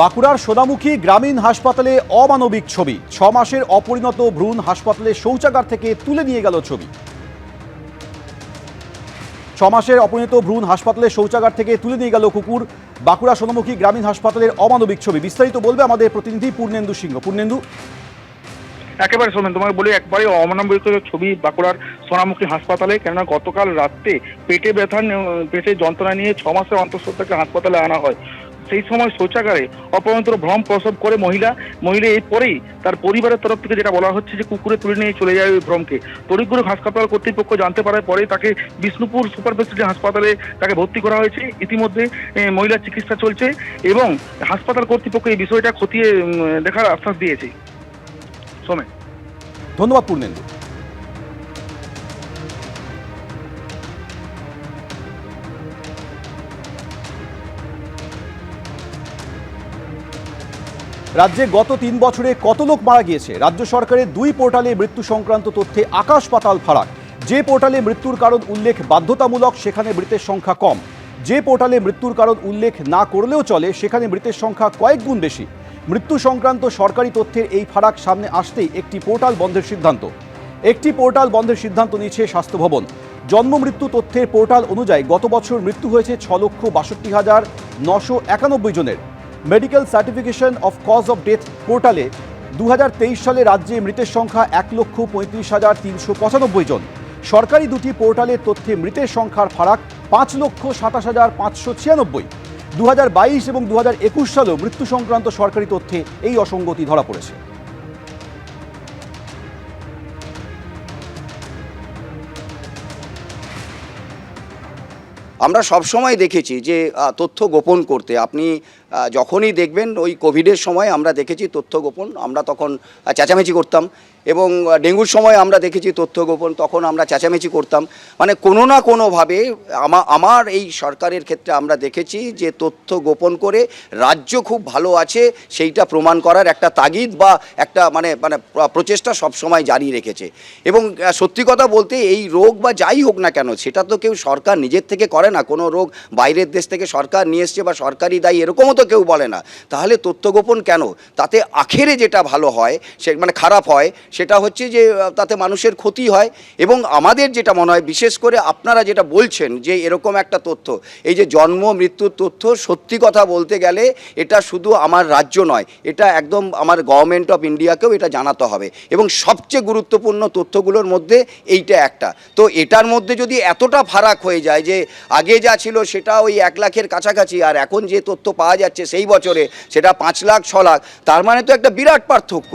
বাঁকুড়ার সোনামুখী গ্রামীণ হাসপাতালে অমানবিক ছবি। ছ মাসের অপরিণত ভ্রূণ হাসপাতালে শৌচাগার থেকে তুলে নিয়ে গেল ছবি। ছ মাসের অপরিণত ভ্রূণ হাসপাতালে শৌচাগার থেকে তুলে নিয়ে গেল কুকুর। বাঁকুড়া সোনামুখী গ্রামীণ হাসপাতালের অমানবিক ছবি। বিস্তারিত বলবে আমাদের প্রতিনিধি পূর্ণেন্দু সিংহ। পূর্ণেন্দু? একেবারে শোনেন তোমাকে বলি, একবারে অমানবিক ছবি বাঁকুড়ার সোনামুখী হাসপাতালে। কেননা গতকাল রাত্রে পেটে ব্যথা পেটে যন্ত্রণা নিয়ে ছ মাসের অন্তঃসত্ত্বাকে হাসপাতালে আনা হয়। সেই সময় শৌচাগারে অপমন্ত্র ভ্রম প্রসব করে মহিলা মহিলা এরপরেই তার পরিবারের তরফ থেকে যেটা বলা হচ্ছে যে কুকুরে তুলে নিয়ে চলে যায় ওই ভ্রমকে। তড়িগুড়ি হাসপাতাল কর্তৃপক্ষ জানতে পারার পরে তাকে বিষ্ণুপুর সুপার স্পেশালিটি হাসপাতালে তাকে ভর্তি করা হয়েছে। ইতিমধ্যে মহিলার চিকিৎসা চলছে এবং হাসপাতাল কর্তৃপক্ষ এই বিষয়টা খতিয়ে দেখার আশ্বাস দিয়েছে। সোমে ধন্যবাদ পূর্ণেন্দু। রাজ্যে গত তিন বছরে কত লোক মারা গিয়েছে? রাজ্য সরকারের দুই পোর্টালে মৃত্যু সংক্রান্ত তথ্যে আকাশ পাতাল ফারাক। যে পোর্টালে মৃত্যুর কারণ উল্লেখ বাধ্যতামূলক, সেখানে মৃতের সংখ্যা কম। যে পোর্টালে মৃত্যুর কারণ উল্লেখ না করলেও চলে, সেখানে মৃতের সংখ্যা কয়েক গুণ বেশি। মৃত্যু সংক্রান্ত সরকারি তথ্যের এই ফারাক সামনে আসতেই একটি পোর্টাল বন্ধের সিদ্ধান্ত। একটি পোর্টাল বন্ধের সিদ্ধান্ত নিয়েছে স্বাস্থ্য ভবন। জন্ম মৃত্যু তথ্যের পোর্টাল অনুযায়ী গত বছর মৃত্যু হয়েছে ছ লক্ষ বাষট্টি হাজার নশো একানব্বই জনের। Medical certification of cause of death পোর্টালে দু হাজার তেইশ সালে রাজ্যে মৃতের সংখ্যা এক লক্ষ পঁয়ত্রিশ হাজার তিনশো পঁচানব্বই জন। সরকারি দুটি পোর্টালের তথ্যে মৃতের সংখ্যার ফারাক পাঁচ লক্ষ সাতাশ হাজার পাঁচশো ছিয়ানব্বই। দু এবং দু সালেও মৃত্যু সংক্রান্ত সরকারি তথ্যে এই অসঙ্গতি ধরা পড়েছে। আমরা সব সময় দেখেছি যে তথ্য গোপন করতে। আপনি যখনই দেখবেন ওই কোভিডের সময় আমরা দেখেছি তথ্য গোপন, আমরা তখন চেঁচামেচি করতাম। এবং ডেঙ্গুর সময় আমরা দেখেছি তথ্য গোপন, তখন আমরা চেঁচামেচি করতাম। মানে কোনো না কোনোভাবে আমা, আমার এই সরকারের ক্ষেত্রে আমরা দেখেছি যে তথ্য গোপন করে রাজ্য খুব ভালো আছে, সেইটা প্রমাণ করার একটা তাগিদ বা একটা মানে মানে প্র- প্রচেষ্টা সবসময় জারি রেখেছে। এবং সত্যি কথা বলতে এই রোগ বা যাই হোক না কেন, সেটা তো কেউ সরকার নিজের থেকে করে না। কোনো রোগ বাইরের দেশ থেকে সরকার নিয়ে এসছে বা সরকারি দায়ী, এরকমও তো কেউ বলে না। তাহলে তথ্য গোপন কেন? তাতে আখেরে যেটা ভালো হয়, সে মানে খারাপ হয় সেটা হচ্ছে যে তাতে মানুষের ক্ষতি হয় এবং আমাদের যেটা মনে হয়, বিশেষ করে আপনারা যেটা বলছেন যে, এরকম একটা তথ্য, এই যে জন্ম, মৃত্যুর তথ্য, সত্যি কথা বলতে গেলে এটা শুধু আমার রাজ্য নয়, এটা একদম আমার গভর্নমেন্ট অফ ইন্ডিয়াকেও এটা জানাতে হবে এবং সবচেয়ে গুরুত্বপূর্ণ তথ্যগুলোর মধ্যে এইটা একটা। তো এটার মধ্যে যদি এতটা ফারাক হয়ে যায় যে, আগে যা ছিল সেটা ওই এক লাখের কাছাকাছি, আর এখন যে তথ্য পাওয়া যাচ্ছে সেই বছরে সেটা পাঁচ লাখ, ছ লাখ, তার মানে তো একটা বিরাট পার্থক্য।